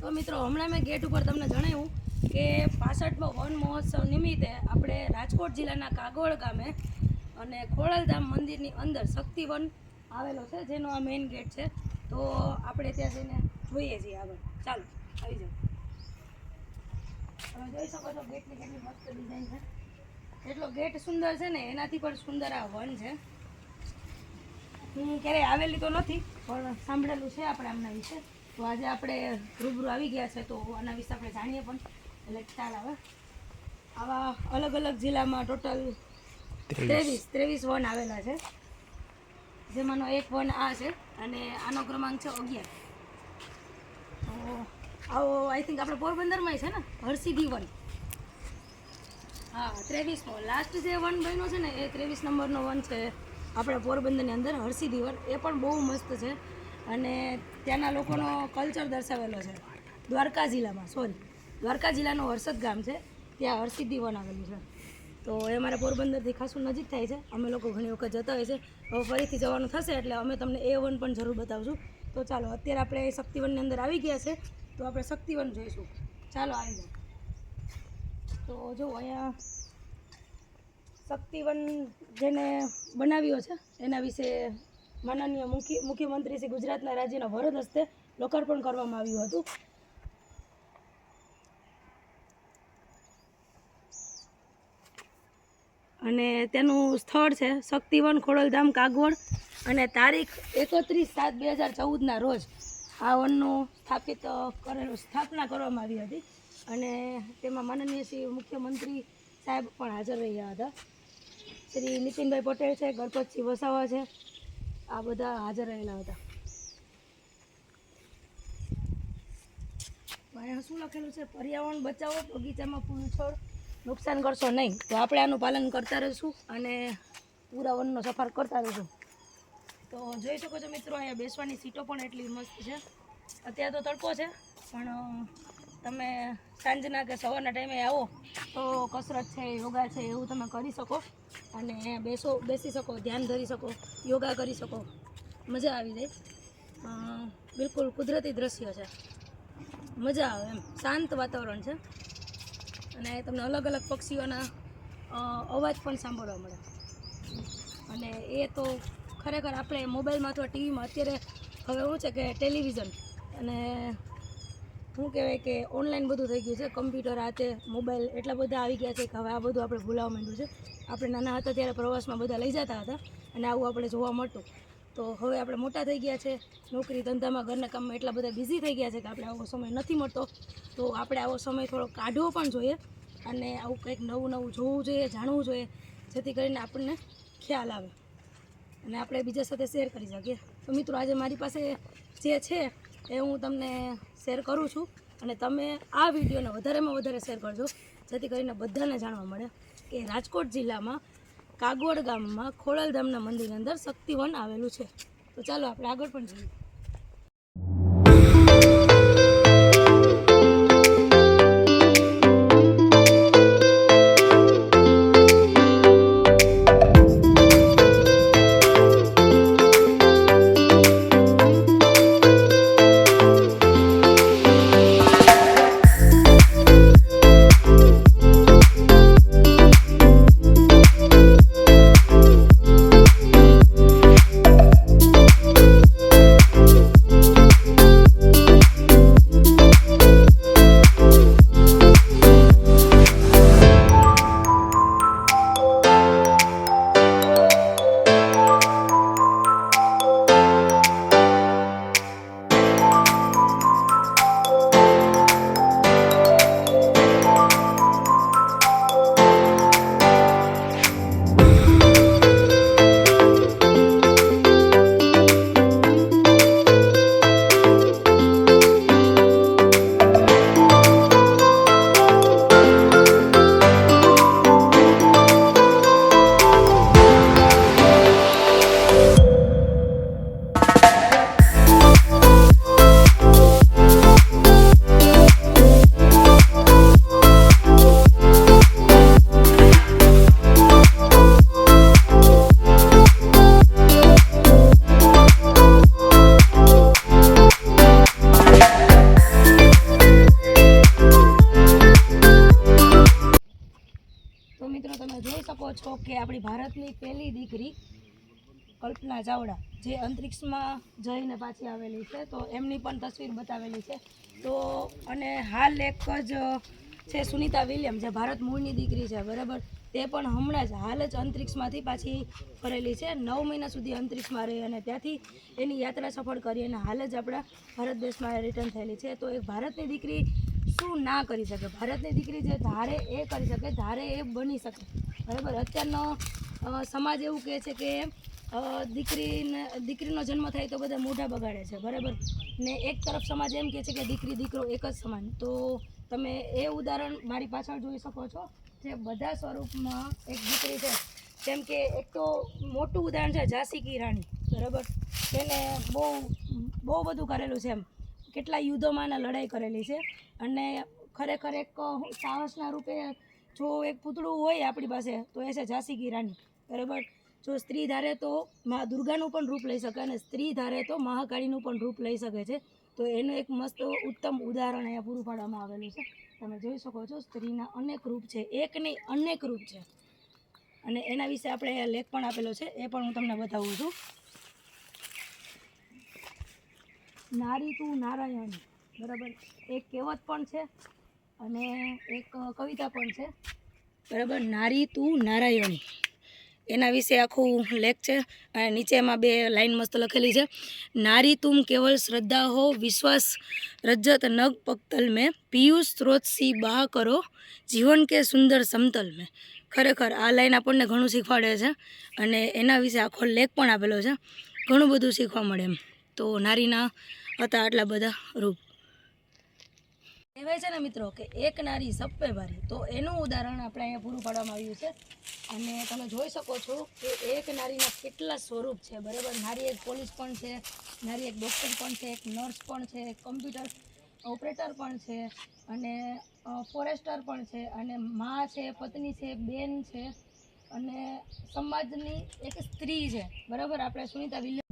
તો મિત્રો, હમણાં મેં ગેટ ઉપર તમને જણાવ્યું કે પાસઠમો વન મહોત્સવ નિમિત્તે આપણે રાજકોટ જિલ્લાના કાગોળ ગામે અને ખોડલધામ મંદિરની અંદર શક્તિવન આવેલો છે, જેનો આ મેઇન ગેટ છે. તો આપણે ત્યાં જઈને જોઈએ છીએ આગળ. ચાલો, આવી જાઓ. તમે જોઈ શકો છો ગેટની કેટલી મસ્ત ડિઝાઇન છે. એટલો ગેટ સુંદર છે ને, એનાથી પણ સુંદર આ વન છે. હું ક્યારેય આવેલી તો નથી, પણ સાંભળેલું છે આપણે આમના વિશે. તો આજે આપણે રૂબરૂ આવી ગયા છે તો આના વિશે આપણે જાણીએ પણ. એટલે ખ્યાલ આવે આવા અલગ અલગ જિલ્લામાં ટોટલ ત્રેવીસ ત્રેવીસ વન આવેલા છે. જેમાંનો એક વન આ છે અને આનો ક્રમાંક છે અગિયાર. તો આવો આઈ થિંક આપણે પોરબંદરમાંય છે ને? હરસિદ્ધિ વન. હા ત્રેવીસનો લાસ્ટ જે વન બન્યો છે ને, એ ત્રેવીસ નંબરનો વન છે. આપણે પોરબંદરની અંદર હરસિદ્ધિ વન. એ પણ બહુ મસ્ત છે. અને ત્યાંના લોકોનો કલ્ચર દર્શાવેલો છે. દ્વારકા જિલ્લામાં સોરી દ્વારકા જિલ્લાનું હર્ષદ ગામ છે. ત્યાં હર્ષિદ્ધિ વન આવેલું છે. તો એ અમારા પોરબંદરથી ખાસું નજીક થાય છે. અમે લોકો ઘણી વખત જતા હોય છે હવે ફરીથી જવાનું થશે એટલે અમે તમને એ વન પણ જરૂર બતાવશું. તો ચાલો, અત્યારે આપણે શક્તિવનની અંદર આવી ગયા છે. તો આપણે શક્તિવન જોઈશું. ચાલો, આવી જાઓ. તો જો અહીંયા શક્તિવન જેને બનાવ્યો છે, એના વિશે માનનીય મુખ્ય મુખ્યમંત્રી શ્રી ગુજરાતના રાજ્યના વરદ હસ્તે લોકાર્પણ કરવામાં આવ્યું હતું. અને તેનું સ્થળ છે શક્તિવન ખોડલધામ કાગવડ અને તારીખ એકત્રીસ સાત બે હજાર ચૌદના રોજ આ વનનું સ્થાપિત કરેલું, સ્થાપના કરવામાં આવી હતી. અને તેમાં માનનીય શ્રી મુખ્યમંત્રી સાહેબ પણ હાજર રહ્યા હતા. શ્રી નીતિનભાઈ પટેલ છે, ગણપતસિંહ વસાવા છે આ બધા હાજર રહેલા હતા. અહીંયા શું લખેલું છે? પર્યાવરણ બચાવો, બગીચામાં ફૂલ છોડ નુકસાન કરશો નહીં, તો આપણે આનું પાલન કરતા રહીશું અને પૂરા વનનો સફાર કરતા રહીશું. તો જોઈ શકો છો મિત્રો, અહીંયા બેસવાની સીટો પણ એટલી મસ્ત છે. અત્યારે તો તડકો છે, પણ તમે સાંજના કે સવારના ટાઈમે આવો, તો કસરત છે, યોગા છે, એવું તમે કરી શકો. અને બેસો, બેસી શકો, ધ્યાન ધરી શકો, યોગા કરી શકો. મજા આવી જાય. બિલકુલ કુદરતી દ્રશ્ય છે. મજા આવે એમ. શાંત વાતાવરણ છે. અને તમને અલગ અલગ પક્ષીઓના અવાજ પણ સાંભળવા મળે. અને એ તો ખરેખર આપણે મોબાઈલમાં અથવા ટીવીમાં અત્યારે હવે શું છે કે ટેલિવિઝન. અને શું કહેવાય કે ઓનલાઈન બધું થઈ ગયું છે. કમ્પ્યુટર તે મોબાઈલ એટલા બધા આવી ગયા છે કે હવે આ બધું આપણે ભૂલાવા માંડ્યું છે. આપણે નાના હતા ત્યારે પ્રવાસમાં બધા લઈ જતા હતા અને આવું આપણે જોવા મળતું. તો હવે આપણે મોટા થઈ ગયા છે. નોકરી ધંધામાં, ઘરના કામમાં એટલા બધા બિઝી થઈ ગયા છે કે આપણે આવો સમય નથી મળતો. તો આપણે આવો સમય થોડો કાઢવો પણ જોઈએ અને આવું કંઈક નવું નવું જોવું જોઈએ, જાણવું જોઈએ, જેથી કરીને આપણને ખ્યાલ આવે. અને આપણે બીજા સાથે શેર કરી શકીએ. તો મિત્રો, આજે મારી પાસે જે છે એ હું તમને શેર કરું છું અને તમે આ વિડીયોને વધારેમાં વધારે શેર કરજો, જેથી કરીને બધાને જાણવા મળે કે રાજકોટ જિલ્લામાં કાગોડ ગામમાં ખોડલધામના મંદિરની અંદર શક્તિવન આવેલું છે. તો ચાલો આપણે આગળ પણ જોઈએ. આપણી ભારતની પહેલી દીકરી કલ્પના ચાવડા, જે અંતરિક્ષમાં જઈને પાછી આવેલી છે, તો એમની પણ તસવીર બતાવેલી છે. તો અને હાલ એક જ છે સુનિતા વિલિયમ, જે ભારત મૂળની દીકરી છે, બરાબર? તે પણ હમણાં જ હાલ જ અંતરિક્ષમાંથી પાછી ફરેલી છે. નવ મહિના સુધી અંતરિક્ષમાં રહી અને ત્યાંથી એની યાત્રા સફળ કરી અને હાલ જ આપણા ભારત દેશમાં રિટર્ન થયેલી છે. તો એક ભારતની દીકરી શું ના કરી શકે? ભારતની દીકરી જે ધારે એ કરી શકે, ધારે એ બની શકે. બરાબર? અત્યારનો સમાજ એવું કહે છે કે દીકરીને, દીકરીનો જન્મ થાય તો બધા મોઢા બગાડે છે, બરાબર? ને એક તરફ સમાજ એમ કહે છે કે દીકરી, દીકરો એક જ સમાન. તો તમે એ ઉદાહરણ મારી પાછળ જોઈ શકો છો જે બધા સ્વરૂપમાં એક દીકરી છે. જેમ કે એક તો મોટું ઉદાહરણ છે, ઝાંસી કી રાણી, બરાબર? તેને બહુ બહુ બધું કરેલું છે એમ. કેટલા યુદ્ધોમાં લડાઈ કરેલી છે. અને ખરેખર એક સાહસના રૂપે જો એક પૂતળું હોય આપણી પાસે, તો એ છે ઝાંસી કી રાની બરાબર? જો સ્ત્રી ધારે તો મા દુર્ગાનું પણ રૂપ લઈ શકે અને સ્ત્રી ધારે તો મહાકાળીનું પણ રૂપ લઈ શકે છે. તો એનું એક મસ્ત ઉત્તમ ઉદાહરણ અહીંયા પૂરું પાડવામાં આવેલું છે. તમે જોઈ શકો છો સ્ત્રીના અનેક રૂપ છે, એક નહીં, અનેક રૂપ છે. અને એના વિશે આપણે લેખ પણ આપેલો છે, એ પણ હું તમને બતાવું છું. નારી તું નારાયણ, બરાબર? એક કહેવત પણ છે અને એક કવિતા પણ છે. બરાબર, નારી તું નારાયણી. એના વિશે આખું લેખ છે અને નીચે એમાં બે લાઈન મસ્ત લખેલી છે. નારી તુમ કેવલ શ્રદ્ધા હો, વિશ્વાસ રજત નગ પક્તલ મેં. પિયુષ સ્ત્રોત સી બા કરો, જીવન કે સુંદર સમતલ મેં. ખરેખર આ લાઈન આપણને ઘણું શીખવાડે છે અને એના વિશે આખો લેખ પણ આપેલો છે. ઘણું બધું શીખવા મળે એમ. તો નારીના હતા આટલા બધા રૂપ. કહેવાય છે ને મિત્રો કે એક નારી સબ ભારી. તો એનું ઉદાહરણ આપણે અહીંયા પૂરું પાડવામાં આવ્યું છે. અને તમે જોઈ શકો છો કે એક નારીના કેટલા સ્વરૂપ છે. બરાબર? નારી એક પોલીસ પણ છે, નારી એક ડૉક્ટર પણ છે, એક નર્સ પણ છે, એક કમ્પ્યુટર ઓપરેટર પણ છે, અને ફોરેસ્ટર પણ છે, અને મા છે, પત્ની છે, બેન છે, અને સમાજની એક સ્ત્રી છે. બરાબર? આપણે સુનિતા વિલિયમ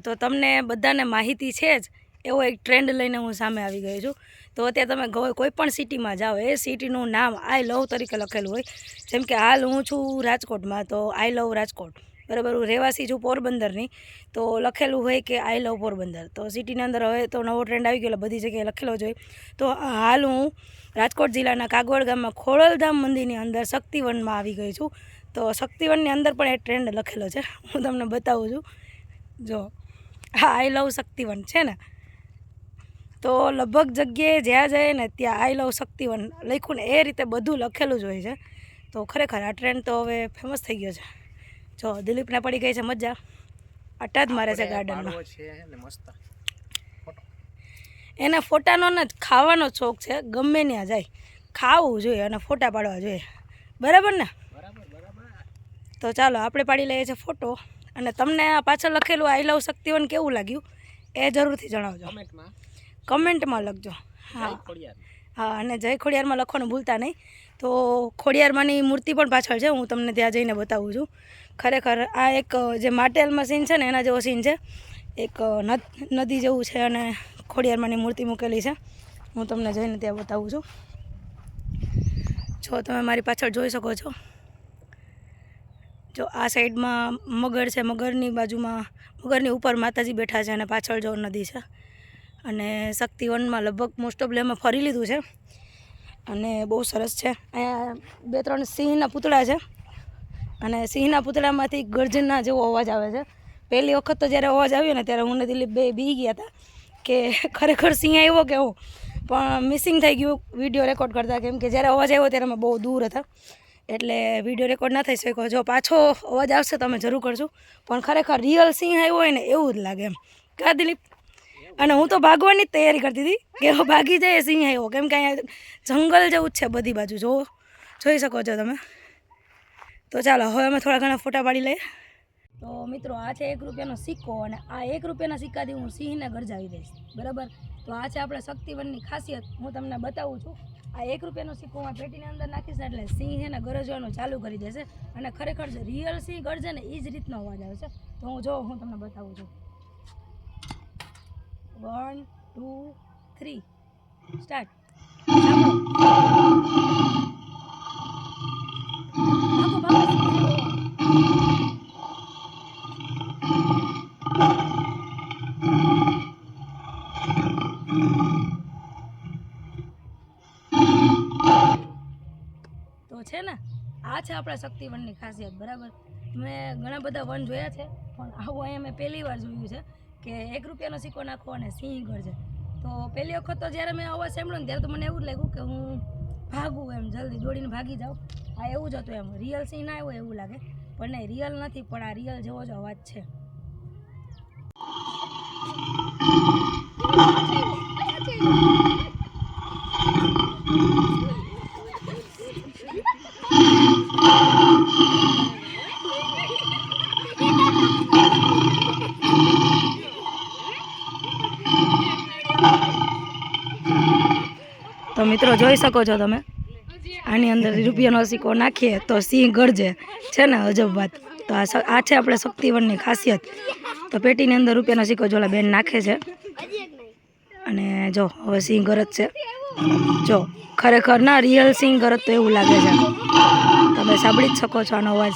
તો તમને બધાને માહિતી છે જ, એવો એક ટ્રેન્ડ લઈને હું સામે આવી ગઈ છું. તો અત્યારે તમે કોઈ પણ સિટીમાં જાઓ, એ સિટીનું નામ આઈ લવ તરીકે લખેલું હોય. જેમ કે હાલ હું છું રાજકોટમાં, તો આઈ લવ રાજકોટ. બરાબર, હું રહેવાસી છું પોરબંદરની. તો લખેલું હોય કે આઈ લવ પોરબંદર. તો સિટીની અંદર હવે તો નવો ટ્રેન્ડ આવી ગયો, એટલે બધી જગ્યાએ લખેલો જ હોય. તો હાલ હું રાજકોટ જિલ્લાના કાગવડ ગામમાં ખોડલધામ મંદિરની અંદર શક્તિવનમાં આવી ગઈ છું. તો શક્તિવનની અંદર પણ એ ટ્રેન્ડ લખેલો છે. હું તમને બતાવું છું. જો. હા આઈ લવ શક્તિવન છે ને? તો લગભગ જગ્યાએ જ્યાં જાય ને ત્યાં આઈ લવ શક્તિવન લખ્યું ને એ રીતે બધું લખેલું જ હોય છે. તો ખરેખર આ ટ્રેન્ડ તો હવે ફેમસ થઈ ગયો છે. જો દિલીપને પડી ગઈ છે મજા. અટા જ મારે છે ગાર્ડનમાં એને ફોટાનો ને જ ખાવાનો શોખ છે ગમે ત્યાં જાય. ખાવું જોઈએ અને ફોટા પાડવા જોઈએ. બરાબર ને? તો ચાલો આપણે પાડી લઈએ છીએ ફોટો. અને તમને આ પાછળ લખેલું આઈ લવ શક્તિવન કેવું લાગ્યું? એ જરૂરથી જણાવજો. કમેન્ટમાં લખજો. હા. ખોડિયાર. હા અને જય ખોડિયારમાં લખવાનું ભૂલતા નહીં. તો ખોડિયારમાંની મૂર્તિ પણ પાછળ છે. હું તમને ત્યાં જઈને બતાવું છું. ખરેખર આ એક જે માટેલમાં સીન છે ને એના જેવો સીન છે. એક નદ- નદી જેવું છે અને ખોડિયારમાંની મૂર્તિ મૂકેલી છે. હું તમને જઈને ત્યાં બતાવું છું. જો તમે મારી પાછળ જોઈ શકો છો. જો આ સાઈડમાં મગર છે, મગરની બાજુમાં, મગરની ઉપર માતાજી બેઠા છે અને પાછળ જો નદી છે. અને શક્તિવનમાં લગભગ મોસ્ટ ઓફ લેમાં ફરી લીધું છે. અને બહુ સરસ છે. અહીંયા બે ત્રણ સિંહના પૂતળા છે. અને સિંહના પૂતળામાંથી ગર્જનના જેવો અવાજ આવે છે. પહેલી વખત તો જ્યારે અવાજ આવ્યો ને ત્યારે હું ને દિલીપ બે બી ગયા હતા કે ખરેખર સિંહ આવ્યો કે હું? પણ મિસિંગ થઈ ગયું વીડિયો રેકોર્ડ કરતા. કેમ કે જ્યારે અવાજ આવ્યો ત્યારે અમે બહુ દૂર હતા. એટલે વીડિયો રેકોર્ડ ના થઈ શક્યો. જો પાછો અવાજ આવશે તો અમે જરૂર કરશું. પણ ખરેખર રિયલ સિંહ આવ્યો હોય ને એવું જ લાગે એમ. કા દિલીપ? અને હું તો ભાગવાની જ તૈયારી કરતી હતી કે ભાગી જાય સિંહ આવ્યો. કેમ કે અહીંયા જંગલ જેવું જ છે બધી બાજુ. જો જોઈ શકો છો તમે. તો ચાલો, હવે અમે થોડા ઘણા ફોટા પાડી લઈએ. તો મિત્રો, આ છે એક રૂપિયાનો સિક્કો અને આ એક રૂપિયાના સિક્કાથી હું સિંહને ગરજાવી દઈશ. બરાબર? તો આ છે આપણે શક્તિવનની ખાસિયત. હું તમને બતાવું છું. આ એક રૂપિયાનો સિક્કો હું પેટીની અંદર નાખીશ એટલે સિંહ છે ને ગરજવાનું ચાલુ કરી દેશે. અને ખરેખર જે રિયલ સિંહ ગરજે ને એ જ રીતનો અવાજ આવે છે. તો હું જો હું તમને બતાવું છું. વન ટુ થ્રી સ્ટાર્ટ ભાગો ભાગો તો છે ને? આ છે આપણા શક્તિવનની ખાસિયત, બરાબર? મેં ઘણા બધા વન જોયા છે, પણ આવું અહીંયા મેં પહેલી વાર જોયું છે કે એક રૂપિયાનો સિક્કો નાખો અને સિંહ ગરજે તો પહેલી વખત તો જ્યારે મેં અવાજ સાંભળ્યો ને, ત્યારે તો મને એવું લાગ્યું કે હું ભાગું એમ, જલ્દી દોડીને ભાગી જાઉં. આ એવું જ હતું એમ. રિયલ સિંહ ના આવ્યો એવું લાગે. પણ નહીં, રિયલ નથી, પણ આ રિયલ જેવો જ અવાજ છે. મિત્રો જોઈ શકો છો તમે. આની અંદર રૂપિયાનો સિક્કો નાખીએ તો સિંહ ગરજે છે ને, અજબ વાત. તો આ છે આપણે શક્તિવનની ખાસિયત. તો પેટીની અંદર રૂપિયાનો સિક્કો જોલા બેન નાખે છે. અને જો, હવે સિંહ ગરજ છે. જો, ખરેખર ના રિયલ સિંહ ગરજ તો એવું લાગે છે. તમે સાંભળી જ શકો છો આનો અવાજ.